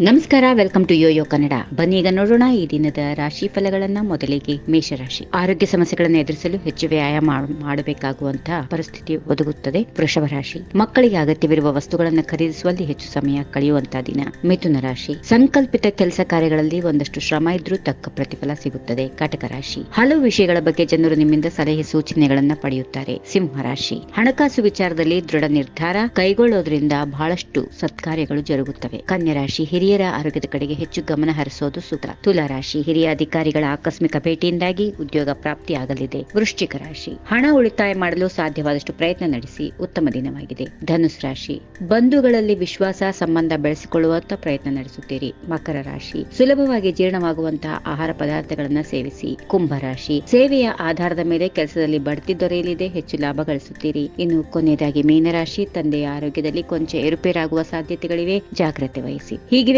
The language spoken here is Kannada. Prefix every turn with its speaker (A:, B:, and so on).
A: ನಮಸ್ಕಾರ ವೆಲ್ಕಮ್ ಟು ಯೋಯೋ ಕನ್ನಡ ಬನ್ನಿ, ಈಗ ನೋಡೋಣ ಈ ದಿನದ ರಾಶಿ ಫಲಗಳನ್ನ, ಮೊದಲಿಗೆ ಮೇಷರಾಶಿ. ಆರೋಗ್ಯ ಸಮಸ್ಯೆಗಳನ್ನು ಎದುರಿಸಲು ಹೆಚ್ಚು ವ್ಯಾಯಾಮ ಮಾಡ್- ಮಾಡಬೇಕಾಗುವಂತಹ ಪರಿಸ್ಥಿತಿ ಒದಗುತ್ತದೆ ವೃಷಭ ರಾಶಿ. ಮಕ್ಕಳಿಗೆ ಅಗತ್ಯವಿರುವ ವಸ್ತುಗಳನ್ನು ಖರೀದಿಸುವಲ್ಲಿ ಹೆಚ್ಚು ಸಮಯ ಕಳೆಯುವಂತಹ ದಿನ. ಮಿಥುನ ರಾಶಿ. ಸಂಕಲ್ಪಿತ ಕೆಲಸ ಕಾರ್ಯಗಳಲ್ಲಿ ಒಂದಷ್ಟು ಶ್ರಮ ಇದ್ರೂ ತಕ್ಕ ಪ್ರತಿಫಲ ಸಿಗುತ್ತದೆ ಕಟಕ ರಾಶಿ. ಹಲವು ವಿಷಯಗಳ ಬಗ್ಗೆ ಜನರು ನಿಮ್ಮಿಂದ ಸಲಹೆ ಸೂಚನೆಗಳನ್ನ ಪಡೆಯುತ್ತಾರೆ. ಸಿಂಹ ರಾಶಿ. ಹಣಕಾಸು ವಿಚಾರದಲ್ಲಿ ದೃಢ ನಿರ್ಧಾರ ಕೈಗೊಳ್ಳೋದ್ರಿಂದ ಬಹಳಷ್ಟು ಸತ್ಕಾರ್ಯಗಳು ಜರುಗುತ್ತವೆ. ಕನ್ಯಾ ರಾಶಿ. ಹಿರಿಯರ ಆರೋಗ್ಯದ ಕಡೆಗೆ ಹೆಚ್ಚು ಗಮನ ಹರಿಸೋದು ಸೂತ್ರ. ತುಲಾರಾಶಿ ಹಿರಿಯ ಅಧಿಕಾರಿಗಳ ಆಕಸ್ಮಿಕ ಭೇಟಿಯಿಂದಾಗಿ ಉದ್ಯೋಗ ಪ್ರಾಪ್ತಿಯಾಗಲಿದೆ. ವೃಶ್ಚಿಕ ರಾಶಿ. ಹಣ ಉಳಿತಾಯ ಮಾಡಲು ಸಾಧ್ಯವಾದಷ್ಟು ಪ್ರಯತ್ನ ನಡೆಸಿ ಉತ್ತಮ ದಿನವಾಗಿದೆ. ಧನುಸ್ ರಾಶಿ. ಬಂಧುಗಳಲ್ಲಿ ವಿಶ್ವಾಸ ಸಂಬಂಧ ಬೆಳೆಸಿಕೊಳ್ಳುವಂತ ಪ್ರಯತ್ನ ನಡೆಸುತ್ತೀರಿ. ಮಕರ ರಾಶಿ. ಸುಲಭವಾಗಿ ಜೀರ್ಣವಾಗುವಂತಹ ಆಹಾರ ಪದಾರ್ಥಗಳನ್ನ ಸೇವಿಸಿ. ಕುಂಭ ರಾಶಿ. ಸೇವೆಯ ಆಧಾರದ ಮೇಲೆ ಕೆಲಸದಲ್ಲಿ ಬಡ್ತಿ ದೊರೆಯಲಿದೆ. ಹೆಚ್ಚು ಲಾಭ ಗಳಿಸುತ್ತೀರಿ. ಇನ್ನು ಕೊನೆಯದಾಗಿ ಮೀನರಾಶಿ. ತಂದೆಯ ಆರೋಗ್ಯದಲ್ಲಿ ಕೊಂಚ ಏರುಪೇರಾಗುವ ಸಾಧ್ಯತೆಗಳಿವೆ. ಜಾಗ್ರತೆ ವಹಿಸಿ. ಹೀಗಿವೆ